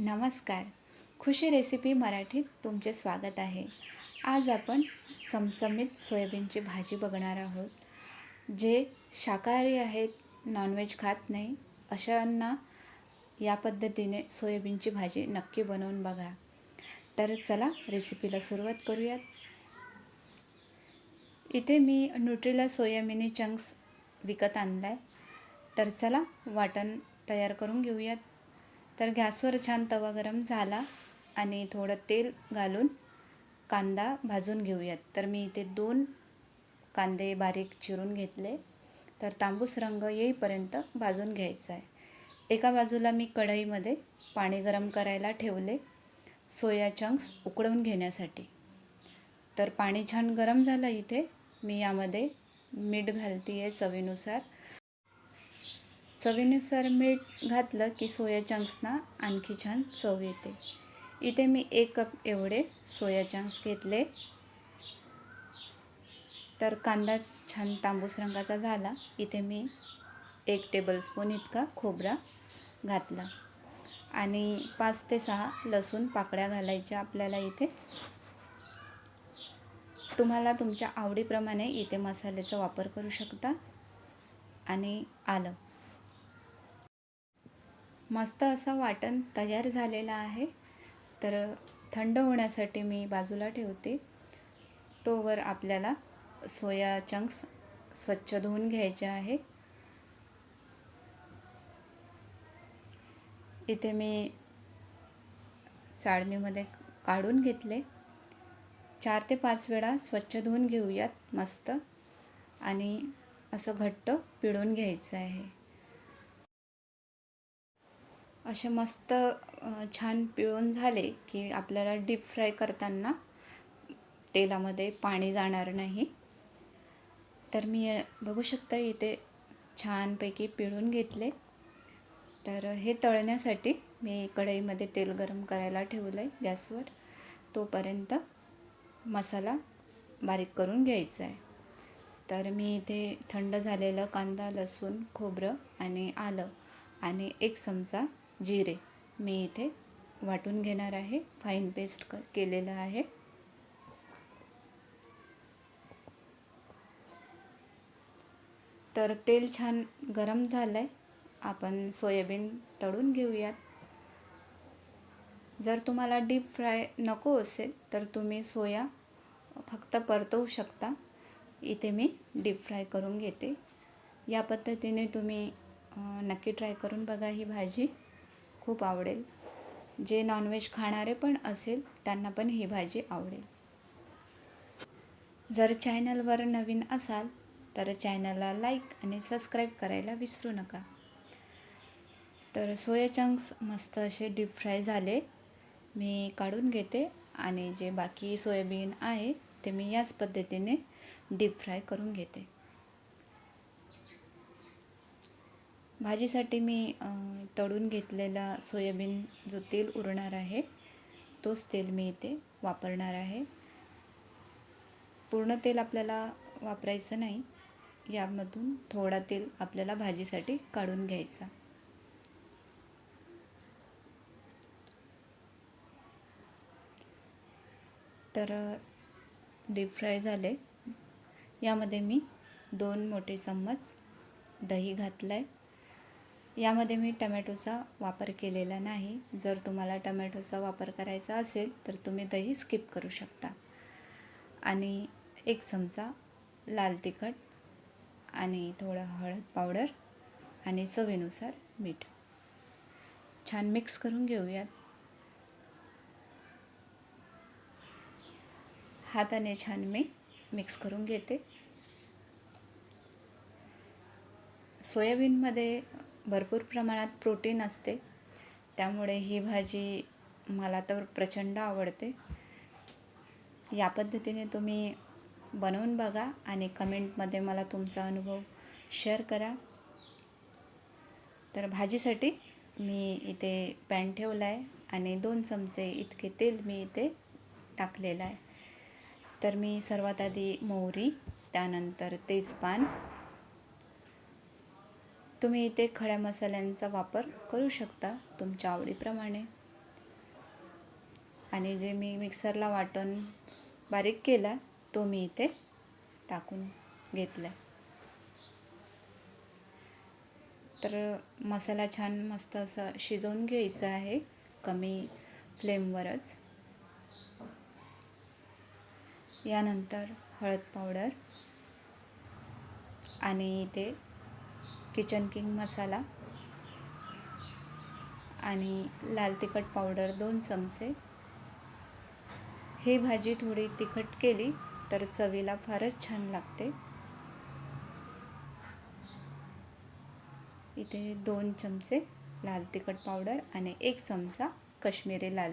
नमस्कार. खुशी रेसिपी मराठीत तुमचे स्वागत आहे. आज आपण चमचमीत सोयाबीनची भाजी बघणार आहोत. जे शाकाहारी आहेत नॉनव्हेज खात नाही अशांना या पद्धतीने सोयाबीनची भाजी नक्की बनवून बघा. तर चला रेसिपीला सुरुवात करूयात. इथे मी न्यूट्रिला सोया मिनी चंक्स विकत आणला आहे तर चला वाटण तयार करून घेऊयात. तर गॅसवर छान तवा गरम झाला आणि थोडं तेल घालून कांदा भाजून घेऊयात. तर मी इथे दोन कांदे बारीक चिरून घेतले. तर तांबूस रंग येईपर्यंत भाजून घ्यायचा आहे. एका बाजूला मी कढईमध्ये पाणी गरम करायला ठेवले सोया चंक्स उकळवून घेण्यासाठी. तर पाणी छान गरम झालं इथे. मी यामध्ये मीठ घालते आहे चवीनुसार. चवीनुसार मीठ घातलं की सोया चंक्सना आणखी छान चव येते. इथे मी एक कप एवढे सोया चंक्स घेतले. तर कांदा छान तांबूस रंगाचा झाला. इथे मी एक टेबलस्पून इतका खोबरा घातला. आणि पाच ते सहा लसूण पाकळ्या घालायच्या आपल्याला इथे. तुम्हाला तुमच्या आवडीप्रमाणे इथे मसाल्याचा वापर करू शकता. आणि आलं. मस्त असं वाटण तयार झालेलं आहे. तर थंड होण्यासाठी मी बाजूला ठेवते. तोवर आपल्याला सोया चंक्स स्वच्छ धुवून घ्यायचे आहे. इथे मी चाळणीमध्ये काढून घेतले. चार ते पाच वेळा स्वच्छ धुवून घेऊयात मस्त. आणि असं घट्ट पिळून घ्यायचं आहे. असे मस्त छान पिळून झाले की आपल्याला डीप फ्राय करताना तेलामध्ये पाणी जाणार नाही. तर मी बघू शकता इथे छानपैकी पिळून घेतले. तर हे तळण्यासाठी मी कढईमध्ये तेल गरम करायला ठेवलं आहे गॅसवर. तोपर्यंत मसाला बारीक करून घ्यायचा आहे. तर मी इथे थंड झालेलं कांदा लसूण खोबरं आणि आलं आणि एक चमचा जिरे मी इथे वाटून घेणार आहे. फाईन पेस्ट क केलेलं आहे. तर तेल छान गरम झालं आहे आपण सोयाबीन तळून घेऊयात. जर तुम्हाला डीप फ्राय नको असेल तर तुम्ही सोया फक्त परतवू शकता. इथे मी डीप फ्राय करून घेते. या पद्धतीने तुम्ही नक्की ट्राय करून बघा ही भाजी. खूप आवडेल. जे नॉनव्हेज खाणारे पण असेल त्यांना पण ही भाजी आवडेल. जर चॅनलवर नवीन असाल तर चॅनलला लाईक आणि सबस्क्राईब करायला विसरू नका. तर सोया चंक्स मस्त असे डीप फ्राय झाले. मी काढून घेते आणि जे बाकी सोयाबीन आहे ते मी याच पद्धतीने डीप फ्राय करून घेते. भाजीसाठी मी तळून घेतलेला सोयाबीन जो तेल उरणार आहे तोच तेल मी इथे वापरणार आहे. पूर्ण तेल आपल्याला वापरायचं नाही यामधून थोडा तेल आपल्याला भाजीसाठी काढून घ्यायचा. तर डीप फ्राय झाले. यामध्ये मी दोन मोठे चम्मच दही घातलं आहे यामध्ये मी टमॅटोचा वापर केलेला नाही. जर तुम्हाला टमॅटोचा वापर करायचा असेल तर तुम्ही दही स्किप करू शकता. आणि एक चमचा लाल तिखट आणि थोडं हळद पावडर आणि चवीनुसार मीठ. छान मिक्स करून घेऊयात. हाताने छान मी मिक्स करून घेते. सोयाबीनमध्ये भरपूर प्रमाणात प्रोटीन असते. त्यामुळे ही भाजी मला तर प्रचंड आवडते. या पद्धतीने तुम्ही बनवून बघा आणि कमेंटमध्ये मला तुमचा अनुभव शेअर करा. तर भाजीसाठी मी इथे पॅन ठेवला आहे आणि दोन चमचे इतके तेल मी इथे टाकलेलं आहे. तर मी सर्वात आधी मोहरी त्यानंतर तेजपान तुम्ही इथे खड्या मसाल्यांचा वापर करू शकता तुमच्या आवडीप्रमाणे. आणि जे मी मिक्सरला वाटण बारीक केला तो मी इथे टाकून घेतला तर मसाला छान मस्त असं शिजवून घ्यायचा आहे कमी फ्लेमवरच. यानंतर हळद पावडर आणि इथे किचन किंग मसाला आणि लाल तिखट पावडर दोन चमचे. ही भाजी थोडी तिखट केली तर चवीला फारच छान लागते. इथे दोन चमचे लाल तिखट पावडर आणि एक चमचा कश्मीरी लाल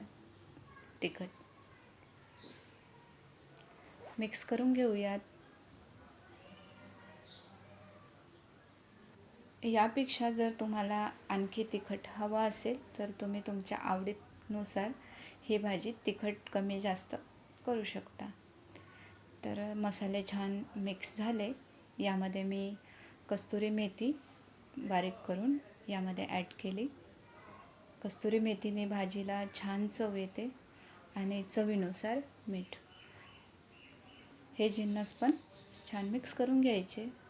तिखट. मिक्स करून घेऊयात. यापेक्षा जर तुम्हाला आणखी तिखट हवा असेल तर तुम्ही तुमच्या आवडीनुसार ही भाजी तिखट कमी जास्त करू शकता. तर मसाले छान मिक्स झाले. यामध्ये मी कस्तुरी मेथी बारीक करून यामध्ये ॲड केली. कस्तुरी मेथीने भाजीला छान चव येते आणि चवीनुसार मीठ. हे जिन्नस पण छान मिक्स करून घ्यायचे.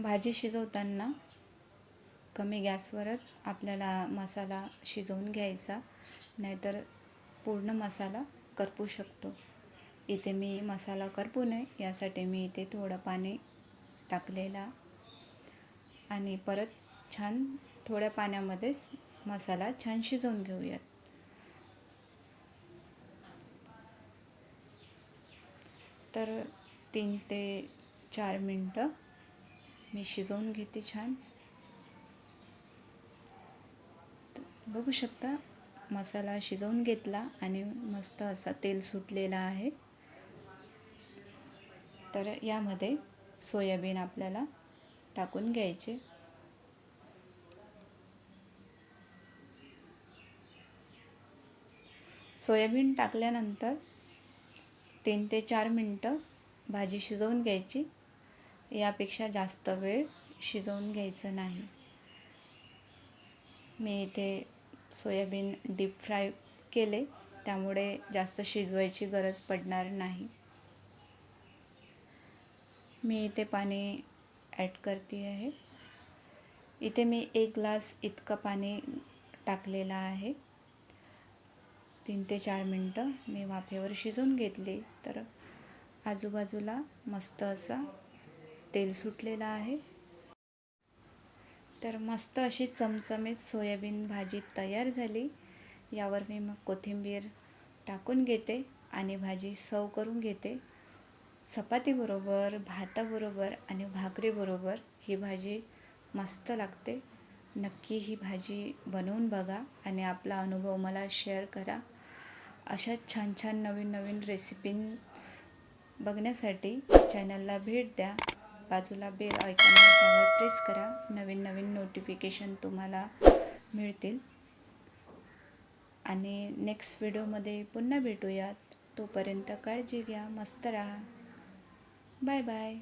भाजी शिजवताना कमी गॅसवरच आपल्याला मसाला शिजवून घ्यायचा नाहीतर पूर्ण मसाला करपू शकतो. इथे मी मसाला करपू नये यासाठी मी इथे थोडं पाणी टाकलेला आणि परत छान थोड्या पाण्यामध्येच मसाला छान शिजवून घेऊयात. तर तीन ते चार मिनटं मी शिजवून घेते छान. बघू शकता मसाला शिजवून घेतला आणि मस्त असा तेल सुटलेला आहे. तर यामध्ये सोयाबीन आपल्याला टाकून घ्यायचे. सोयाबीन टाकल्यानंतर तीन ते चार मिनटं भाजी शिजवून घ्यायची. यापेक्षा जास्त वेळ शिजवून घ्यायचं नाही. मी इथे सोयाबीन डीप फ्राय केले त्यामुळे जास्त शिजवायची गरज पडणार नाही. मी इथे पाणी ॲड करते आहे. इथे मी एक ग्लास इतकं पाणी टाकलेलं आहे. तीन ते चार मिनटं मी वाफेवर शिजवून घेतले तर आजूबाजूला मस्त असा तेल सुटलेलं आहे. तर मस्त अशी चमचमीत सोयाबीन भाजी तयार झाली. यावर मी मग कोथिंबीर टाकून घेते आणि भाजी सव करून घेते. चपातीबरोबर भाताबरोबर आणि भाकरीबरोबर ही भाजी मस्त लागते. नक्की ही भाजी बनवून बघा आणि आपला अनुभव मला शेअर करा. अशा छान छान नवीन नवीन रेसिपी बघण्यासाठी चॅनलला भेट द्या. बाजूला बेल ऐकून त्यावर प्रेस करा. नवीन नवीन नोटिफिकेशन तुम्हाला मिळतील. आणि नेक्स्ट व्हिडिओमध्ये पुन्हा भेटूयात. तोपर्यंत काळजी घ्या मस्त राहा. Bye bye